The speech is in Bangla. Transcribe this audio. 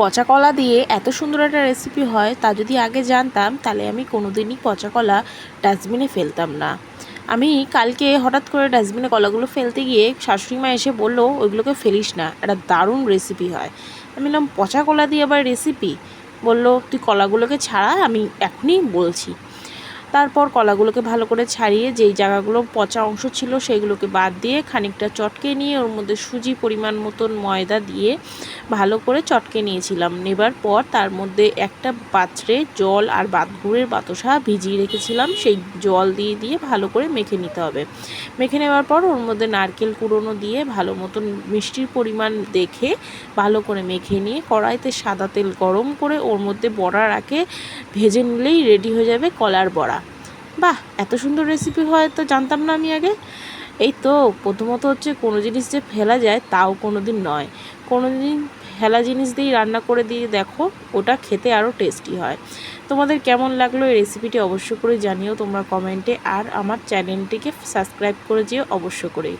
পচা কলা দিয়ে এত সুন্দর একটা রেসিপি হয়, তা যদি আগে জানতাম, তাহলে আমি কোনোদিনই পচা কলা ডাস্টবিনে ফেলতাম না। আমি কালকে হঠাৎ করে ডাস্টবিনে কলাগুলো ফেলতে গিয়ে শাশুড়ি মা এসে বলল, ওইগুলোকে ফেলিস না, একটা দারুণ রেসিপি হয়। আমি বললাম, পচা কলা দিয়ে আবার রেসিপি বলল, তুই কলাগুলোকে ছাড়া, আমি এখনই বলছি। তারপর কলাগুলোকে ভালো করে ছাড়িয়ে যেই জায়গাগুলো পচা অংশ ছিল সেগুলোকে বাদ দিয়ে খানিকটা চটকে নিয়ে ওর মধ্যে সুজি পরিমাণ মতন ময়দা দিয়ে ভালো করে চটকে নিয়েছিলাম। নেবার পর তার মধ্যে একটা পাত্রে জল আর বাতগুড়ের বাতাসা ভিজিয়ে রেখেছিলাম। সেই জল দিয়ে দিয়ে ভালো করে মেখে নিতে হবে। মেখে নেওয়ার পর ওর মধ্যে নারকেল কুড়োনো দিয়ে ভালো মতন মিষ্টির পরিমাণ দেখে ভালো করে মেখে নিয়ে কড়াইতে সাদা তেল গরম করে ওর মধ্যে বড়া রাখে। ভেজে নিলেই রেডি হয়ে যাবে কলার বড়া। বাহ, এত সুন্দর রেসিপি হয় তো জানতাম না আমি আগে। এই তো, প্রথমত হচ্ছে কোনো জিনিস যে ফেলা যায় তাও কোনো দিন নয়। কোনো দিন ফেলা জিনিস দিয়েই রান্না করে দিয়ে দেখো, ওটা খেতে আরও টেস্টি হয়। তোমাদের কেমন লাগল এই রেসিপিটি অবশ্য করে জানিও তোমরা কমেন্টে আর আমার চ্যানেলটিকে সাবস্ক্রাইব করে যেও অবশ্য করেই।